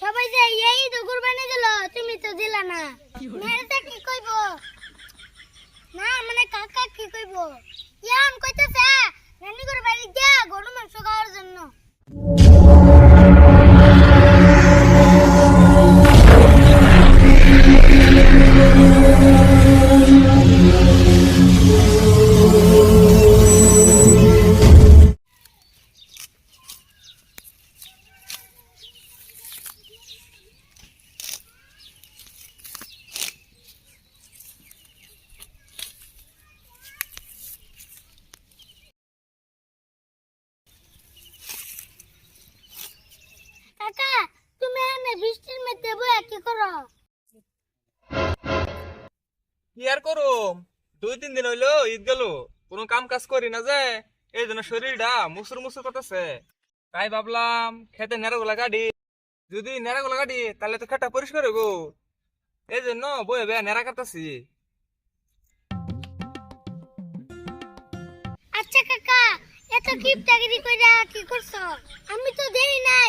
সবাই যে এই তো কুরবানি দিল, তুমি তো দিলা না। মেরেটা কি কইব? না মানে কাকা কি কইব? ইয়ান কইতেছে কি করো? কি আর করুম? দুই তিন দিন হইল ঈদ গেল কোনো কাম কাজ করি না যে এই জন্য শরীরটা মুসুর মুসুর করতেছে। তাই ভাবলাম খেতে নেড়াগুলা গাড়ি যদি নেড়াগুলা গাড়ি তাহলে তো খেটা পরিষ্কার হইব। এই জন্য বয়ে বে নেড়া কাটতেছি। আচ্ছা কাকা এত কিপটাগিরি কইরা কি করছ? আমি তো দেই নাই।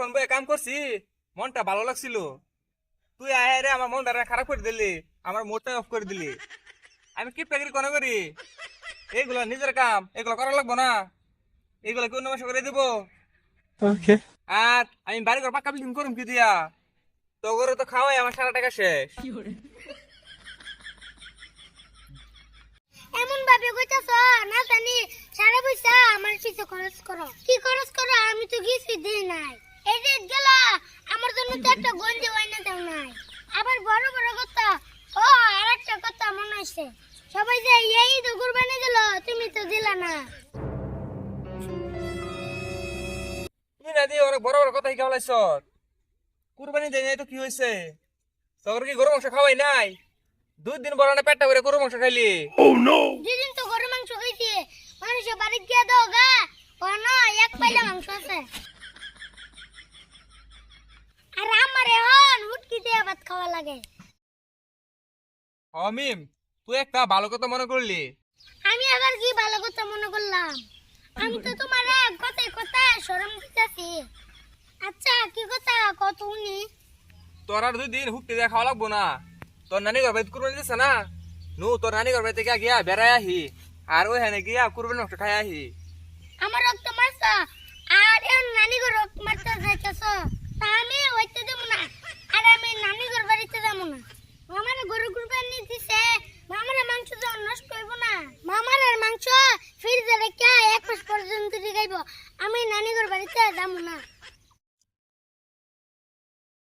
এতক্ষণ বয়ে কাম করছি মনটা ভালো লাগছিল। তুই আয় রে আমার মনটা রে খারাপ করে দিলি আমার মোটটা অফ করে দিলি। আমি কি প্যাকেট কোনে করি? এইগুলো নিজের কাম এগুলো করা লাগবো না। এগুলো কি অন্য মাসে করে দিব? আর আমি বাড়ি ঘর পাক্কা বিল্ডিং করুম কি দিয়া? তো করে তো খাওয়াই আমার সারা টাকা শেষ। এমন ভাবে কইতাছো না জানি সারা পয়সা আমার পিছে খরচ করো। কি খরচ করো আমি তো কিছুই দেই নাই। এই যে গেল আমার জন্য তো একটা গঞ্জি ওয়াইনা দাও নাই। আবার বড় বড় কথা ও আর একটা কথা মনে হইছে সবাই যে এই তো কুরবানি দিল তুমি তো দিলা না। তুই না দিয়ে বড় বড় কথা শিখা হলাইছ কুরবানি দেয় নাই তো কি হয়েছে তোর কি গরু মাংস খাওয়াই নাই? দুই দিন বড় না পেটটা করে গরু মাংস খাইলি। যেদিন তো গরু মাংস খাইছি মানুষের বাড়ি গিয়ে দাও গা। ও না এক পাইলা মাংস আছে আর আমার এখন হুটকি দিয়ে ভাত খাওয়া লাগে। অমিম তুই একটা ভালো কথা মনে করলি। আমি আবার কি ভালো কথা মনে করলাম? আমি তো তোমার কথায় কথা সরম দিতেছি আচ্ছা কি কথা? কত উনি তোর আর দুই দিন হুকতে দিয়ে খাওয়া লাগবো না। তোর নানি ঘর বাড়িতে কুরবানি দিচ্ছে না? নু তোর নানি ঘর বাড়িতে গিয়া বেড়াই আহি। আর ওই হ্যাঁ গিয়া কুরবানি মাংস খাই আহি। আমার রক্ত মারছ? আর এর নানি ঘর রক্ত মারতে যাইতেছ তা আমি হইতে দেবো না আর আমি নানি ঘর বাড়িতে যাব না মামার গরু কুরবানি দিছে মামার মাংস তো নষ্ট হইব না মামার আর মাংস ফ্রিজে রেখে এক মাস পর্যন্ত গাইব আমি নানি ঘর বাড়িতে যাব না।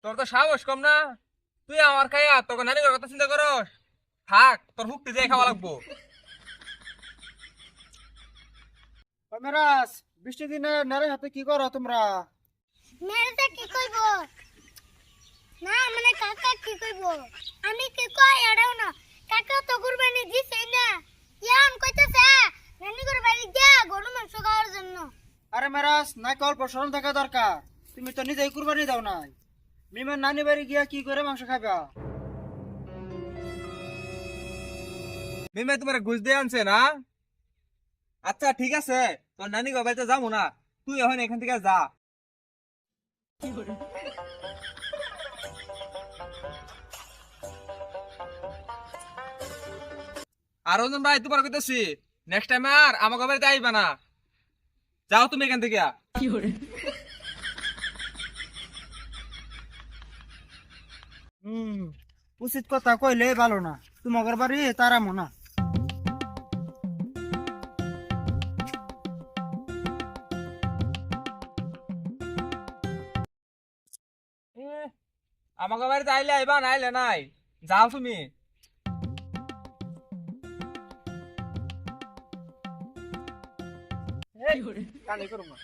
তোর তো সাহস কম না। তুই আমার খাইয়া তোর নানি ঘর কথা চিন্তা করস। থাক তোর হুকতে দিয়ে খাওয়া লাগবো। মেরাজ বৃষ্টি দিনে নারে হাতে কি করো তোমরা? কি কইব? না মানে কাকা কি কইব? আমি কি কই এড়াও না। কাকা তো কুরবানি দিছে না ইয়ান কইতেছে নানি ঘর বাড়ি গিয়া গরু মাংস খাওয়ার জন্য আরে মেরাজ নাই অল্প স্মরণ থাকা দরকার। তুমি তো নিজেই কুরবানি দাও নাই। মিমের নানি বাড়ি গিয়া কি করে মাংস খাবা মিমে তোমার ঘুষ দিয়ে আনছে না? আচ্ছা ঠিক আছে। তোর নানি বাড়িতে যাব না। তুই এখন এখান থেকে যা। আর ভাই, তোমার কইতেছি নেক্সট টাইম আর আমার বাড়িতে আইবা না। যাও তুমি এখান থেকে। হুম উচিত কথা কইলে ভালো না। তোমাদের বাড়ি তারা মনা আমার ঘর বাড়িতে আইলে আইবা না আইলে নাই। যাও তুমি। কানে করুন না